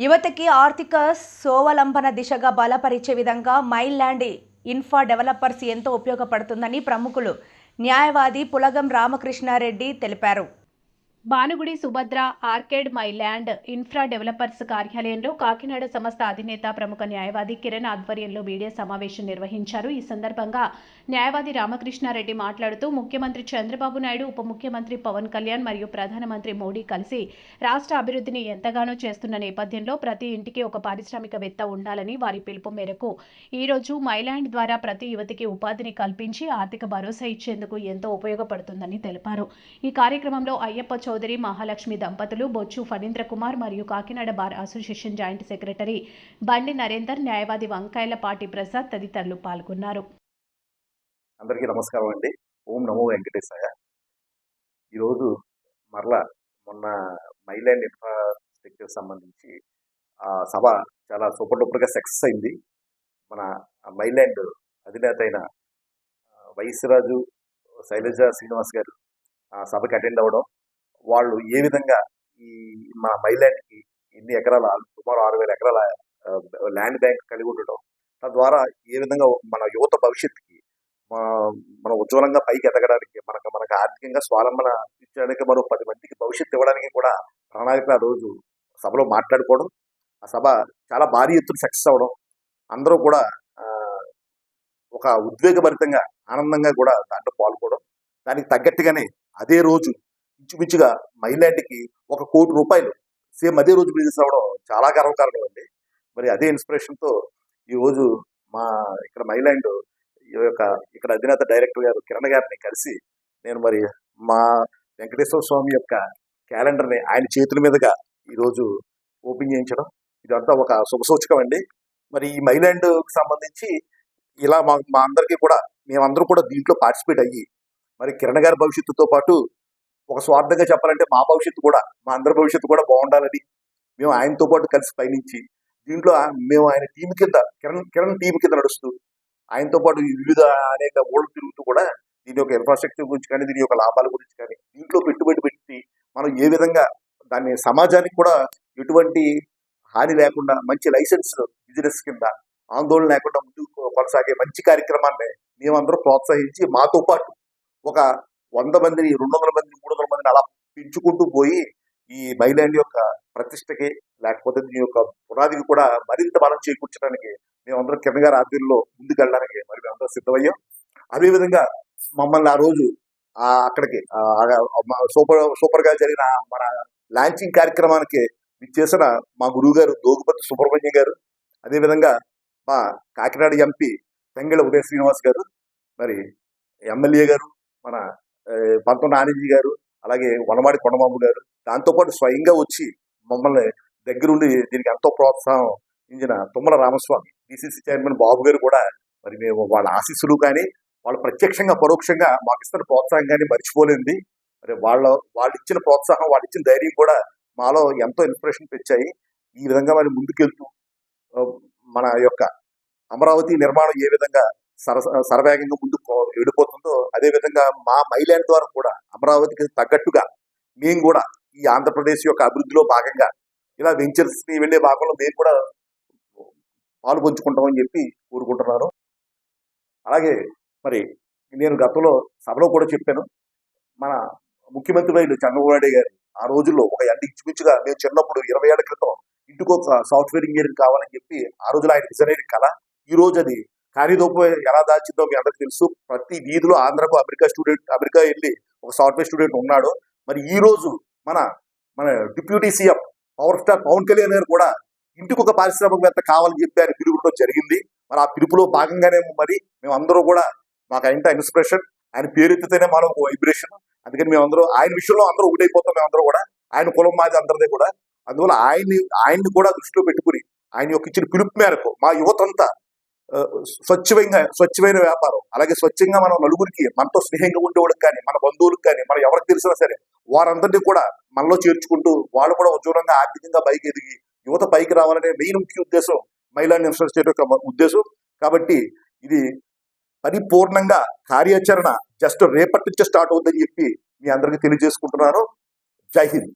యువతకి ఆర్థిక స్వావలంబన దిశగా బలపరిచే విధంగా మైల్ ల్యాండ్ ఇన్ఫ్రా డెవలపర్స్ ఎంతో ఉపయోగపడుతుందని ప్రముఖులు న్యాయవాది పులగం రామకృష్ణారెడ్డి తెలిపారు. Bhanugudi Subhadra arcade my land infra developers కార్యాలయంలో కాకినాడ సంస్థ అధినేత ప్రముఖ న్యాయవాది కిరణ్ ఆధ్వర్యంలో మీడియా సమావేశం నిర్వహించారు. ఈ సందర్భంగా న్యాయవాది రామకృష్ణారెడ్డి మాట్లాడుతూ ముఖ్యమంత్రి చంద్రబాబు నాయుడు ఉప ముఖ్యమంత్రి పవన్ కళ్యాణ్ మరియు ప్రధానమంత్రి మోడీ కలిసి రాష్ట్ర అభివృద్ధిని ఎంతగానో చేస్తున్న నేపథ్యంలో ప్రతి ఇంటికి ఒక పారిశ్రామికవేత్త ఉండాలని వారి పిలుపు మేరకు ఈ రోజు మైలాండ్ ద్వారా ప్రతి యువతికి ఉపాధిని కల్పించి ఆర్థిక భరోసా ఇచ్చేందుకు ఎంతో ఉపయోగపడుతుందని తెలిపారు. ఈ కార్యక్రమంలో అయ్యప్ప చౌదరి మహాలక్ష్మి దంపతులు బొచ్చు ఫణీంద్ర కుమార్ మరియు Kakinada bar association joint secretary Bandi Narender న్యాయవాది వంకాయలపాటి ప్రసాద్ తదితరులు పాల్గొన్నారు. అందరికీ నమస్కారం అండి. ఓం నమో వెంకటేశాయ. ఈరోజు మరలా మొన్న మైలాండ్ ఇన్ఫ్రాస్ట్రక్చర్ సంబంధించి ఆ సభ చాలా సూపర్ డూపర్గా సక్సెస్ అయింది. మన మైలాండ్ అధినేత అయిన వైశ్యరాజు శైలజ శ్రీనివాస్ గారు ఆ సభకి అటెండ్ అవ్వడం వాళ్ళు ఏ విధంగా ఈ మన మైలాండ్కి ఎన్ని ఎకరాల సుమారు ఆరు వేల ఎకరాల ల్యాండ్ బ్యాంక్ కలిగి ఉండటం తద్వారా ఏ విధంగా మన యువత భవిష్యత్తుకి మన ఉజ్వలంగా పైకి ఎదగడానికి మనకు మనకు ఆర్థికంగా స్వావలంబన ఇచ్చడానికి మరో పది మందికి భవిష్యత్తు ఇవ్వడానికి కూడా ప్రణాళిక ఆ రోజు సభలో మాట్లాడుకోవడం ఆ సభ చాలా భారీ ఎత్తున సక్సెస్ అవ్వడం అందరూ కూడా ఒక ఉద్వేగభరితంగా ఆనందంగా కూడా దాంట్లో పాల్గొడం దానికి తగ్గట్టుగానే అదే రోజు ఇంచుమించుగా మైలాండ్కి ఒక కోటి రూపాయలు. సేమ్ అదే రోజు బిజినెస్ అవ్వడం చాలా గర్వకారణం అండి. మరి అదే ఇన్స్పిరేషన్తో ఈ రోజు మా ఇక్కడ మైలాండ్ ఈ యొక్క ఇక్కడ అధినేత డైరెక్టర్ గారు కిరణ్ గారిని కలిసి నేను మరి మా వెంకటేశ్వర స్వామి యొక్క క్యాలెండర్ని ఆయన చేతుల మీదుగా ఈరోజు ఓపెన్ చేయించడం. ఇదంతా ఒక శుభసూచకం అండి. మరి ఈ మైలాండ్కి సంబంధించి ఇలా మా మా అందరికీ కూడా మేమందరూ కూడా దీంట్లో పార్టిసిపేట్ అయ్యి మరి కిరణ్ గారి భవిష్యత్తుతో పాటు ఒక స్వార్థంగా చెప్పాలంటే మా భవిష్యత్తు కూడా మా అందరి భవిష్యత్తు కూడా బాగుండాలని మేము ఆయనతో పాటు కలిసి పయనించి దీంట్లో మేము ఆయన టీం కింద కిరణ్ కిరణ్ టీం కింద నడుస్తూ ఆయనతో పాటు వివిధ అనేక ఊళ్ళు తిరుగుతూ కూడా దీని యొక్క ఇన్ఫ్రాస్ట్రక్చర్ గురించి కానీ దీని యొక్క లాభాల గురించి కానీ దీంట్లో పెట్టుబడి పెట్టి మనం ఏ విధంగా దాన్ని సమాజానికి కూడా ఎటువంటి హాని లేకుండా మంచి లైసెన్స్ బిజినెస్ కింద ఆందోళన లేకుండా ముందుకు కొనసాగే మంచి కార్యక్రమాన్ని మేమందరం ప్రోత్సహించి మాతో పాటు ఒక వంద మందిని రెండు వందల మంది మూడు వందల మందిని అలా పెంచుకుంటూ పోయి ఈ మైలాండ్ యొక్క ప్రతిష్టకి లేకపోతే దీని యొక్క పునాదికి కూడా మరింత బలం చేకూర్చడానికి మేమందరం కిరణ్ గారి ఆధ్వర్యంలో ముందుకెళ్ళడానికి మరి మేమందరం సిద్ధమయ్యాం. అదేవిధంగా మమ్మల్ని ఆ రోజు అక్కడికి సూపర్ సూపర్గా జరిగిన మన లాంచింగ్ కార్యక్రమానికి చేసిన మా గురువు గారు దోగుపతి సుబ్రహ్మణ్యం గారు అదేవిధంగా మా కాకినాడ ఎంపీ తెంగళ ఉదయ శ్రీనివాస్ గారు మరి ఎమ్మెల్యే గారు మన పంతం నానిజీ గారు అలాగే వనమాడి కొండమాము గారు దాంతోపాటు స్వయంగా వచ్చి మమ్మల్ని దగ్గరుండి దీనికి ఎంతో ప్రోత్సాహం ఇచ్చిన తుమ్మల రామస్వామి డిసిసి చైర్మన్ బాబు గారు కూడా మరి మేము వాళ్ళ ఆశీస్సులు కానీ వాళ్ళు ప్రత్యక్షంగా పరోక్షంగా మాకు ఇస్తున్న ప్రోత్సాహం కానీ మర్చిపోలేంది మరి వాళ్ళ వాళ్ళు ఇచ్చిన ప్రోత్సాహం వాళ్ళు ఇచ్చిన ధైర్యం కూడా మాలో ఎంతో ఇన్స్పిరేషన్ తెచ్చాయి. ఈ విధంగా మరి ముందుకెళ్తూ మన యొక్క అమరావతి నిర్మాణం ఏ విధంగా సర సరవేగంగా ముందుకు వెళ్ళిపోతుందో అదేవిధంగా మా మైలాండ్ ద్వారా కూడా అమరావతికి తగ్గట్టుగా మేము కూడా ఈ ఆంధ్రప్రదేశ్ యొక్క అభివృద్ధిలో భాగంగా ఇలా వెంచర్స్ని వెళ్ళే భాగంలో మేము కూడా పాలు పంచుకుంటామని చెప్పి కోరుకుంటున్నాను. అలాగే మరి నేను గతంలో సభలో కూడా చెప్పాను. మన ముఖ్యమంత్రి వైద్యులు చంద్రబాబు గారు ఆ రోజుల్లో ఒక ఎండ ఇంచుమించుగా మేము చిన్నప్పుడు ఇరవై ఏళ్ళ క్రితం ఇంటికి ఒక సాఫ్ట్వేర్ ఇంజనీర్ కావాలని చెప్పి ఆ రోజులో ఆయన విజనరీ కళ ఈ రోజు అది కార్యదోపు ఎలా దాచిందో మీ అందరికి తెలుసు. ప్రతి వీధిలో ఆంధ్రకు అమెరికా స్టూడెంట్ అమెరికా వెళ్ళి ఒక సాఫ్ట్వేర్ స్టూడెంట్ ఉన్నాడు. మరి ఈ రోజు మన మన deputy CM power star Pawan Kalyan గారు కూడా ఇంటికి ఒక పారిశ్రామికవేత్త కావాలని చెప్పి ఆయన పిలుపులో జరిగింది. మరి ఆ పిలుపులో భాగంగానే మరి మేమందరూ కూడా మాకు ఆయన ఇన్స్పిరేషన్. ఆయన పేరెత్తితేనే మనం వైబ్రేషన్. అందుకని మేమందరూ ఆయన విషయంలో అందరూ ఒకటైపోతాం మేమందరూ కూడా. ఆయన కులం మాది అందరిది కూడా. అందువల్ల ఆయన్ని ఆయన్ని కూడా దృష్టిలో పెట్టుకుని ఆయన యొక్క ఇచ్చిన పిలుపు మేరకు మా యువతంతా స్వచ్ఛమైన స్వచ్ఛమైన వ్యాపారం. అలాగే స్వచ్ఛంగా మనం నలుగురికి మనతో స్నేహంగా ఉండేవాళ్ళకి కానీ మన బంధువులకు కానీ మనం ఎవరికి తెలిసినా సరే వారందరినీ కూడా మనలో చేర్చుకుంటూ వాళ్ళు కూడా ఉజ్వలంగా ఆర్థికంగా పైకి ఎదిగి యువత పైకి రావాలనే మెయిన్ ముఖ్య ఉద్దేశం మహిళా ఇన్ఫ్రాస్ట్రక్చర్ యొక్క ఉద్దేశం. కాబట్టి ఇది పరిపూర్ణంగా కార్యాచరణ జస్ట్ రేపటి నుంచే స్టార్ట్ అవుతుందని చెప్పి మీ అందరికీ తెలియజేసుకుంటున్నాను. జై హింద్.